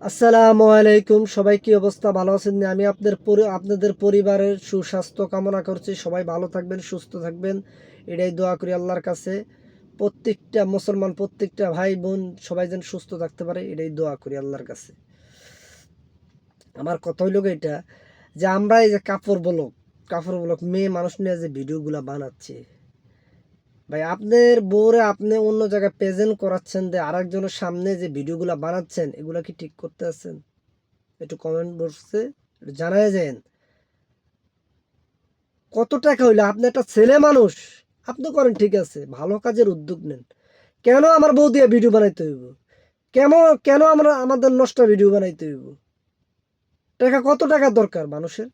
আসসালামু আলাইকুম, সবাই কি অবস্থা? ভালো আছেন না? আমি আপনাদের পরি- আপনাদের পরিবারের সুস্বাস্থ্য কামনা করছি। সবাই ভালো থাকবেন, সুস্থ থাকবেন। এটাই দোয়া করি আল্লাহর কাছে। প্রত্যেকটা মুসলমান, প্রত্যেকটা ভাই বোন সবাই যেন সুস্থ থাকতে পারে, এটাই দোয়া করি আল্লাহর কাছে। আমার কথা হইল এটা, যে আমরা এই যে কাপড় ব্লক কাপড় ব্লক, মেয়ে মানুষ নিয়ে যে ভিডিওগুলো বানাচ্ছে। ভাই, আপনার বউরে আপনি অন্য জায়গায় প্রেজেন্ট করাচ্ছেন যে আরেকজনের সামনে যে ভিডিওগুলো বানাচ্ছেন, এগুলা কি ঠিক করতে আছেন? একটু কমেন্ট বক্সে জানাই যান কত টাকা হইল? আপনি একটা ছেলে মানুষ, আপনি করেন ঠিক আছে, ভালো কাজের উদ্যোগ নেন। কেন আমার বউ দিয়ে ভিডিও বানাইতে হইব? কেন কেন আমরা, আমাদের নষ্ট ভিডিও বানাইতে হইব? টাকা, কত টাকা দরকার মানুষের?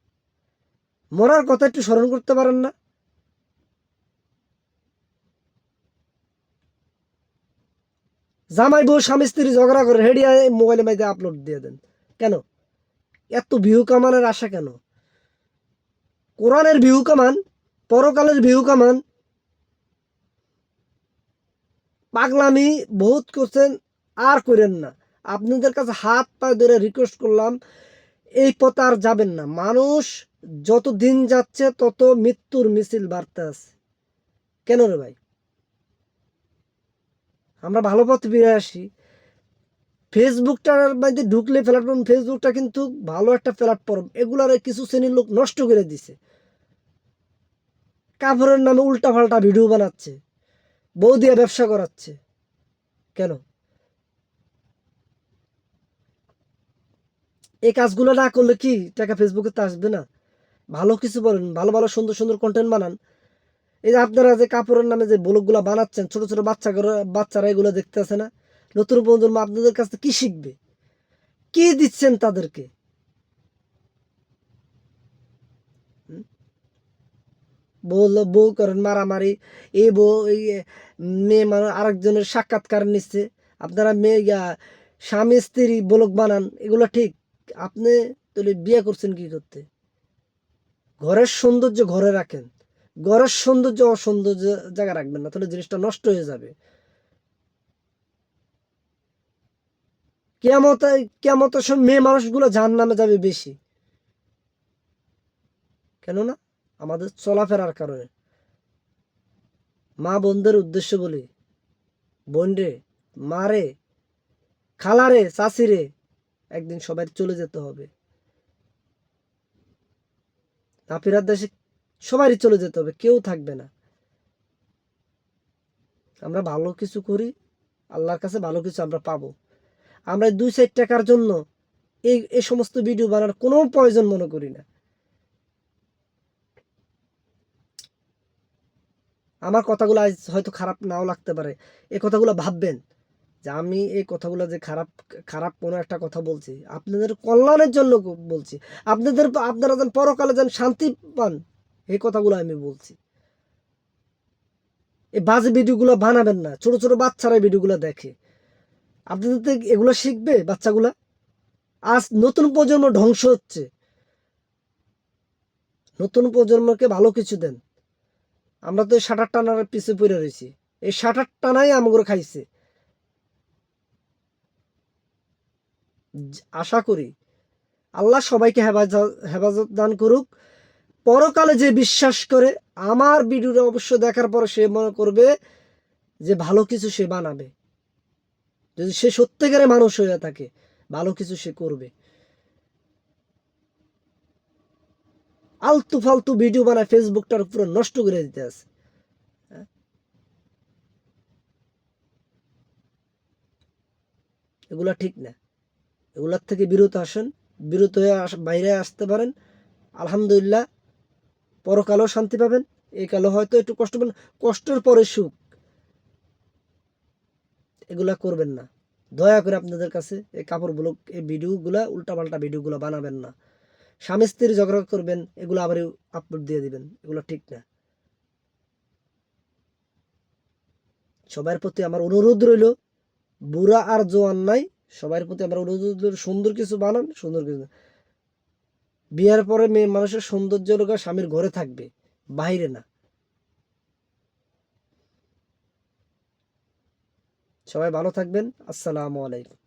মরার কথা একটু স্মরণ করতে পারেন না? জামাই বউ স্বামী স্ত্রী ঝগড়া করে হেডিয়া মোবাইলে মাইতে আপলোড দিয়ে দেন। কেন? এত ভিউ কামানের আশা কেন? কোরআনের ভিউ কামান, পরকালের ভিউ কামান, পাগলামি বহুত করছেন, আর করেন না। আপনাদের কাছে হাত পায়ে ধরে রিকোয়েস্ট করলাম, এই পথে আর যাবেন না। মানুষ যত দিন যাচ্ছে তত মৃত্যুর মিছিল বাড়তে আছে। কেন রে ভাই? আমরা ভালো পথে ফিরে আসি। ফেসবুকটার মধ্যে ঢুকলে প্ল্যাটফর্ম ফেসবুকটা কিন্তু ভালো একটা প্ল্যাটফর্ম এগুলার কিছু শ্রেণির লোক নষ্ট করে দিছে। কাপড়ের নামে উল্টা পাল্টা ভিডিও বানাচ্ছে, বউ দিয়ে ব্যবসা করাচ্ছে। কেন? এই কাজগুলো না করলে কি টাকা ফেসবুকে তো আসবে না? ভালো কিছু বলেন, ভালো ভালো সুন্দর সুন্দর কন্টেন্ট বানান। এই যে আপনারা যে কাপড়ের নামে যে ব্লগগুলো বানাচ্ছেন, ছোট ছোট বাচ্চা বাচ্চারা এগুলো দেখতে আসে না? নতুন প্রজন্ম আপনাদের কাছ থেকে কি শিখবে? কি দিচ্ছেন তাদেরকে? হুম? বউ করেন মারামারি, এ বউ এই মেয়ে মানুষ আরেকজনের সাক্ষাৎকার নিচ্ছে। আপনারা মেয়ে স্বামী, স্ত্রী ব্লগ বানান, এগুলো ঠিক। আপনি তাহলে বিয়ে করছেন কি করতে? ঘরের সৌন্দর্য ঘরে রাখেন। ঘরের সৌন্দর্য অসৌন্দর্য জায়গা রাখবেন না, তাহলে জিনিসটা নষ্ট হয়ে যাবে। কেমত কেমত সব মেয়ে মানুষগুলো জাহান নামে যাবে বেশি। কেননা আমাদের চলাফেরার কারণে। মা বোনদের উদ্দেশ্য বলি বোন রে মা রে খালা রে চাষি রে একদিন সবাই চলে যেতে হবে। নাপিরার দেশে সবারই চলে যেতে হবে, কেউ থাকবে না। আমরা ভালো কিছু করি, আল্লাহর কাছে ভালো কিছু আমরা পাবো। আমরা দুই সাইড টাকার জন্য এই এই সমস্ত ভিডিও বানানোর কোনো প্রয়োজন মনে করি না। আমার কথাগুলো আজ হয়তো খারাপ নাও লাগতে পারে। এই কথাগুলো ভাববেন যে আমি এই কথাগুলো যে খারাপ খারাপ কোনো একটা কথা বলছি, আপনাদের কল্যাণের জন্য বলছি। আপনাদের, আপনারা যেন পরকালে যেন শান্তি পান। এই কথাগুলো আমি বলছি। এই বাজে ভিডিওগুলো বানাবেন না, ছোট ছোট বাচ্চারা ভিডিওগুলো দেখে। আপনাদের থেকে এগুলো শিখবে, বাচ্চাগুলা, আজ নতুন প্রজন্ম ধ্বংস হচ্ছে। নতুন প্রজন্মকে ভালো কিছু দেন। আমরা তো সাঁটার টানার পিছে পড়ে রয়েছি। এই সাঁটার টানাই আমগুলো খাইছে। আশা করি আল্লাহ সবাইকে হেফাজত হেফাজত দান করুক। পরকালে যে বিশ্বাস করে, আমার ভিডিওটা অবশ্য দেখার পরে সে মনে করবে যে ভালো কিছু সে বানাবে। যদি সে সত্যিকারে মানুষ হয়ে থাকে, ভালো কিছু সে করবে। আলতু ফালতু ভিডিও বানায় ফেসবুকটার পুরো নষ্ট করে দিতে আছে? এগুলা ঠিক না। এগুলার থেকে বিরত আসেন, বিরত হয়ে বাইরে আসতে পারেন। আলহামদুলিল্লাহ পরকালেও শান্তি পাবেন, এই কালে হয়তো একটু কষ্ট পাবেন, কষ্টের পরে সুখ। এগুলা করবেন না। দয়া করে আপনাদের কাছে এই কাপড়গুলো, এই ভিডিওগুলা, উল্টাপাল্টা ভিডিওগুলো বানাবেন না। স্বামী স্ত্রী ঝগড়া করবেন, এগুলো আবার আপলোড দিয়ে দিবেন, এগুলো ঠিক না। সবার প্রতি আমার অনুরোধ রইল, বুড়া আর জোয়ান নাই সবার প্রতি আমার অনুরোধ সুন্দর কিছু বানান, সুন্দর কিছু বিয়ার পরে মেয়ে মানুষের সৌন্দর্য লোক স্বামীর ঘরে থাকবে বাইরে না। সবাই ভালো থাকবেন, আসসালামু আলাইকুম।